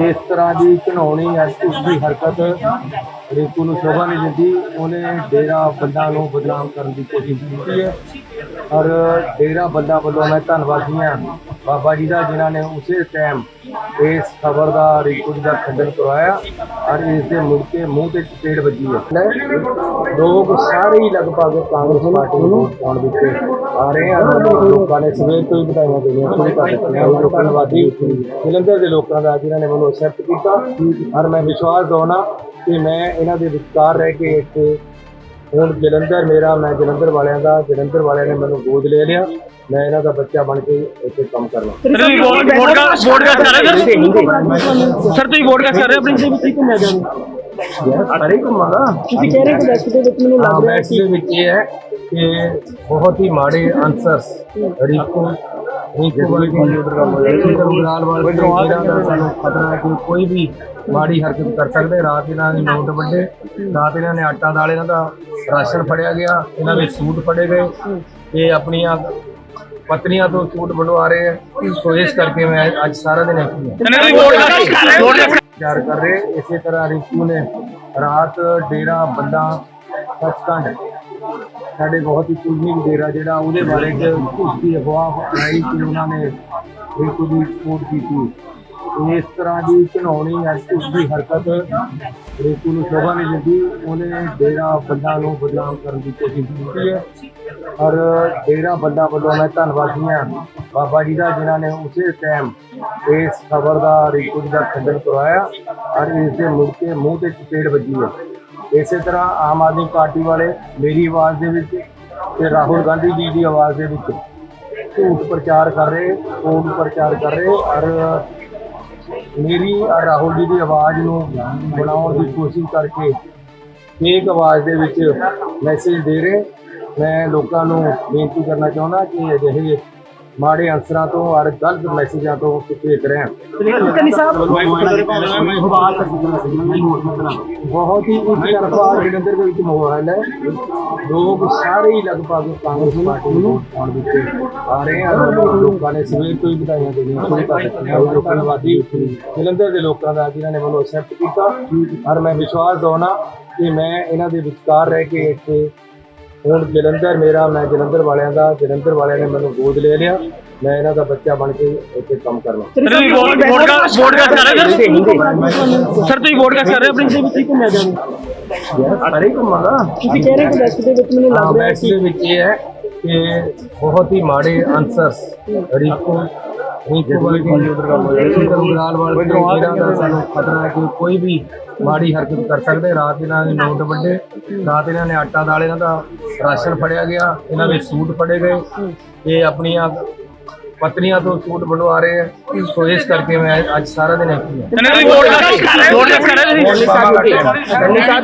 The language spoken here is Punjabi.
ਇਸ ਤਰ੍ਹਾਂ ਦੀ ਘਿਨਾਉਣੀ ਐਕਟਿਵ ਦੀ ਹਰਕਤ ਰਿੰਕੂ ਨੂੰ ਸ਼ੋਭਾ ਨਹੀਂ ਦਿੰਦੀ, ਉਹਨੇ ਡੇਰਾ ਬੰਦਾ ਨੂੰ ਬਦਨਾਮ ਕਰਨ ਦੀ ਕੋਸ਼ਿਸ਼ ਕੀਤੀ ਹੈ। ਔਰ ਡੇਰਾ ਬੰਦਾ ਵੱਲੋਂ ਮੈਂ ਧੰਨਵਾਦੀ ਹਾਂ। ਬਾਬਾ ਜੀ ਦਾ, ਜਿਨ੍ਹਾਂ ਨੇ ਉਸੇ ਟਾਈਮ ਇਸ ਖਬਰ ਦਾ ਰਿੰਕੂ ਜੀ ਦਾ ਖੰਡਨ ਕਰਵਾਇਆ ਔਰ ਇਸ ਦੇ ਮੁੜ ਕੇ ਮੂੰਹ ਤੇ ਚਪੇੜ ਵੱਜੀ ਹੈ। ਲੋਕ ਸਾਰੇ ਹੀ ਲਗਭਗ ਕਾਂਗਰਸ ਪਾਰਟੀ ਨੂੰ ਵੋਟ ਪਾਉਣ ਵਿੱਚ ਆ ਰਹੇ ਹਨ ਲੋਕਾਂ ਨੇ ਸਵੇਰ ਤੋਂ ਹੀ ਵਧਾਈਆਂ ਦੇਣੀਆਂ ਸ਼ੁਰੂ ਕਰ ਦਿੱਤੀਆਂ। ਉਹ ਧੰਨਵਾਦੀ ਜਲੰਧਰ ਦੇ ਲੋਕਾਂ ਦਾ, ਜਿਨ੍ਹਾਂ ਨੇ ਮੈਨੂੰ ਅਕਸੈਪਟ ਕੀਤਾ। ਔਰ ਮੈਂ ਵਿਸ਼ਵਾਸ ਦਵਾਉਣਾ ਕਿ ਮੈਂ ਇਹਨਾਂ ਦੇ ਵਿਚਕਾਰ ਰਹਿ ਕੇ ਇੱਥੇ ਹੁਣ ਜਲੰਧਰ ਮੇਰਾ ਮੈਂ ਜਲੰਧਰ ਵਾਲਿਆਂ ਦਾ ਜਲੰਧਰ ਵਾਲਿਆਂ ਨੇ ਮੈਨੂੰ ਗੋਦ ਲੈ ਲਿਆ। ਮੈਂ ਇਹਨਾਂ ਦਾ ਬੱਚਾ ਬਣ ਕੇ ਇੱਥੇ ਕੰਮ ਕਰਨਾ। ਸਰ ਤੁਸੀਂ ਵੋਟ ਵੋਟ ਦਾ ਵੋਟ ਦਾ ਕਰ ਰਹੇ ਸਰ ਸਰ? ਤੁਸੀਂ ਵੋਟ ਦਾ ਕਰ ਰਹੇ ਹੋ ਆਪਣੀ ਦੇ ਵਿੱਚ ਘੁੰਮਿਆ ਜਾਵੇ ਸਾਰੇ ਘੁੰਮਾਂਗਾ ਤੁਸੀਂ ਕਹਿ ਰਹੇ ਕਿ ਵੈਸਟ ਦੇ ਵਿੱਚ ਮੈਨੂੰ ਲੱਗ ਰਿਹਾ ਦੇ ਵਿੱਚ ਇਹ ਹੈ ਕਿ ਬਹੁਤ ਹੀ ਮਾੜੇ ਅਨਸਰਸ ਰੀਕੋ ਰੀਕੋ ਵਾਲੀ ਕੰਗਰਾਲ ਵਾਲੇ ਜਿਹੜਾ ਦਾ ਸਾਨੂੰ ਖਤਰਾ ਹੈ ਕਿ ਕੋਈ ਵੀ ਮਾੜੀ ਹਰਕਤ ਕਰ ਸਕਦੇ ਰਾਤ ਇਹਨਾਂ ਨੇ ਨੋਟ ਵੱਡੇ ਰਾਤ ਇਹਨਾਂ ਨੇ ਆਟਾ ਦਾਲ ਇਹਨਾਂ ਦਾ ਰਾਸ਼ਨ ਫੜਿਆ ਗਿਆ ਇਹਨਾਂ ਦੇ ਸੂਟ ਫੜੇ ਗਏ ਇਹ ਆਪਣੀਆਂ ਪਤਨੀਆਂ ਤੋਂ ਸੂਟ ਬਣਵਾ ਰਹੇ ਹੈ ਸੋ ਇਸ ਕਰਕੇ ਮੈਂ ਅੱਜ ਸਾਰਾ ਦਿਨ ਇੱਥੇ ਹਾਂ ਦਾ ਦਾ ਵਿਚਾਰ ਕਰ ਰਹੇ ਇਸੇ ਤਰ੍ਹਾਂ ਰਿੰਕੂ ਨੇ ਰਾਤ ਡੇਰਾ ਬੰਦਾ ਸੱਚਖੰਡ ਸਾਡੇ ਬਹੁਤ ਹੀ ਪੂਜਨੀਕ ਡੇਰਾ ਜਿਹੜਾ ਉਹਦੇ ਬਾਰੇ ਚ ਝੂਠੀ ਅਫਵਾਹ ਆਈ ਕਿ ਉਹਨਾਂ ਨੇ ਰਿੰਕੂ ਦੀ ਸਪੋਰਟ ਕੀਤੀ। ਇਸ ਤਰ੍ਹਾਂ ਦੀ ਘਿਨਾਉਣੀ ਐਕਟਿਵ ਦੀ ਹਰਕਤ ਰੇਕੂ ਨੂੰ ਸ਼ੋਭਾ ਨਹੀਂ ਦਿੰਦੀ। ਉਹਨੇ ਡੇਰਾ ਬੰਦਾ ਨੂੰ ਬਦਨਾਮ ਕਰਨ ਦੀ ਕੋਸ਼ਿਸ਼ ਕੀਤੀ ਹੈ। ਔਰ ਡੇਰਾ ਬੰਦਾ ਵੱਲੋਂ ਮੈਂ ਧੰਨਵਾਦੀ ਹਾਂ ਬਾਬਾ ਜੀ ਦਾ, ਜਿਨ੍ਹਾਂ ਨੇ ਉਸੇ ਟਾਈਮ ਇਸ ਖਬਰ ਦਾ ਰੇਕੂ ਜੀ ਦਾ ਖੰਡਨ ਕਰਵਾਇਆ ਔਰ ਇਸ ਦੇ ਮੁੜ ਕੇ ਮੂੰਹ ਤੇ ਚਪੇੜ ਵੱਜੀ ਹੈ। ਇਸੇ ਤਰ੍ਹਾਂ ਆਮ ਆਦਮੀ ਪਾਰਟੀ ਵਾਲੇ ਮੇਰੀ ਆਵਾਜ਼ ਦੇ ਵਿੱਚ ਤੇ ਰਾਹੁਲ ਗਾਂਧੀ ਜੀ ਦੀ ਆਵਾਜ਼ ਦੇ ਵਿੱਚ ਝੂਠ ਪ੍ਰਚਾਰ ਕਰ ਰਹੇ ਕੋਡ ਪ੍ਰਚਾਰ ਕਰ ਰਹੇ ਔਰ ਮੇਰੀ ਔਰ ਰਾਹੁਲ ਜੀ ਦੀ ਆਵਾਜ਼ ਨੂੰ ਬਣਾਉਣ ਦੀ ਕੋਸ਼ਿਸ਼ ਕਰਕੇ ਫੇਕ ਆਵਾਜ਼ ਦੇ ਵਿੱਚ ਮੈਸੇਜ ਦੇ ਰਹੇ। ਮੈਂ ਲੋਕਾਂ ਨੂੰ ਬੇਨਤੀ ਕਰਨਾ ਚਾਹੁੰਦਾ ਕਿ ਅਜਿਹੇ ਮਾੜੇ ਅਨਸਰਾਂ ਤੋਂ ਔਰ ਗਲਤ ਮੈਸੇਜਾਂ ਤੋਂ ਸੁਚੇਤ ਰਹਿਣ ਕਨੀ ਸਾਹਿਬ। ਬਹੁਤ ਹੀ ਉੱਚ ਤਰਫਾ ਜਲੰਧਰ ਦੇ ਵਿੱਚ ਮਾਹੌਲ ਹੈ ਲੋਕ ਸਾਰੇ ਹੀ ਲਗਭਗ ਕਾਂਗਰਸ ਪਾਰਟੀ ਨੂੰ ਪਾਉਣ ਵਿੱਚ ਆ ਰਹੇ ਹਨ ਲੋਕਾਂ ਨੇ ਸਵੇਰ ਤੋਂ ਹੀ ਵਧਾਈਆਂ ਦੇਣੀਆਂ ਸ਼ੁਰੂ ਕਰ ਦਿੱਤੀਆਂ। ਉਹ ਧੰਨਵਾਦੀ ਜਲੰਧਰ ਦੇ ਲੋਕਾਂ ਦਾ ਜਿਨ੍ਹਾਂ ਨੇ ਮੈਨੂੰ ਐਕਸੈਪਟ ਕੀਤਾ। ਔਰ ਮੈਂ ਵਿਸ਼ਵਾਸ ਦਵਾਉਣਾ ਕਿ ਮੈਂ ਇਹਨਾਂ ਦੇ ਵਿਚਕਾਰ ਰਹਿ ਕੇ ਇੱਥੇ ਹੁਣ ਜਲੰਧਰ ਮੇਰਾ ਮੈਂ ਜਲੰਧਰ ਵਾਲਿਆਂ ਦਾ ਜਲੰਧਰ ਵਾਲਿਆਂ ਨੇ ਮੈਨੂੰ ਗੋਦ ਲੈ ਲਿਆ। ਮੈਂ ਇਹਨਾਂ ਦਾ ਬੱਚਾ ਬਣ ਕੇ ਇੱਥੇ ਕੰਮ ਕਰਨਾ। ਤੁਸੀਂ ਵੋਟ ਵੋਟ ਦਾ ਵੋਟ ਦਾ ਕਰ ਰਹੇ ਸਰ? ਸਰ ਤੁਸੀਂ ਵੋਟ ਦਾ ਕਰ ਰਹੇ ਹੋ? ਆਪਣੀ ਦੇ ਵਿੱਚ ਘੁੰਮਿਆ ਜਾਵੇ ਸਾਰੇ ਘੁੰਮਾਂਗਾ ਤੁਸੀਂ ਕਹਿ ਰਹੇ ਕਿ ਵੈਸਟ ਦੇ ਵਿੱਚ ਮੈਨੂੰ ਲੱਗ ਰਿਹਾ ਮੈਚ ਦੇ ਵਿੱਚ ਇਹ ਹੈ ਕਿ ਬਹੁਤ ਹੀ ਮਾੜੇ ਅਨਸਰਸ ਰੀਕੋ ਰੀਕੋ ਵਾਲੀ ਕੰਗਰਾਲ ਵਾਲੇ ਜਿਹੜਾ ਦਾ ਸਾਨੂੰ ਖਤਰਾ ਹੈ ਕਿ ਕੋਈ ਵੀ ਮਾੜੀ ਹਰਕਤ ਕਰ ਸਕਦੇ। ਰਾਤ ਇਹਨਾਂ ਨੇ ਨੋਟ ਵੱਡੇ ਰਾਤ ਇਹਨਾਂ ਨੇ ਆਟਾ ਦਾਲ ਇਹਨਾਂ ਦਾ ਰਾਸ਼ਨ ਫੜਿਆ ਗਿਆ ਇਹਨਾਂ ਦੇ ਸੂਟ ਫੜੇ ਗਏ। ਇਹ ਆਪਣੀਆਂ ਪਤਨੀਆਂ ਤੋਂ ਸੂਟ ਬਣਵਾ ਰਹੇ ਹੈ। ਸੋ ਇਸ ਕਰਕੇ ਮੈਂ ਅੱਜ ਸਾਰਾ ਦਿਨ ਇੱਥੇ ਹਾਂ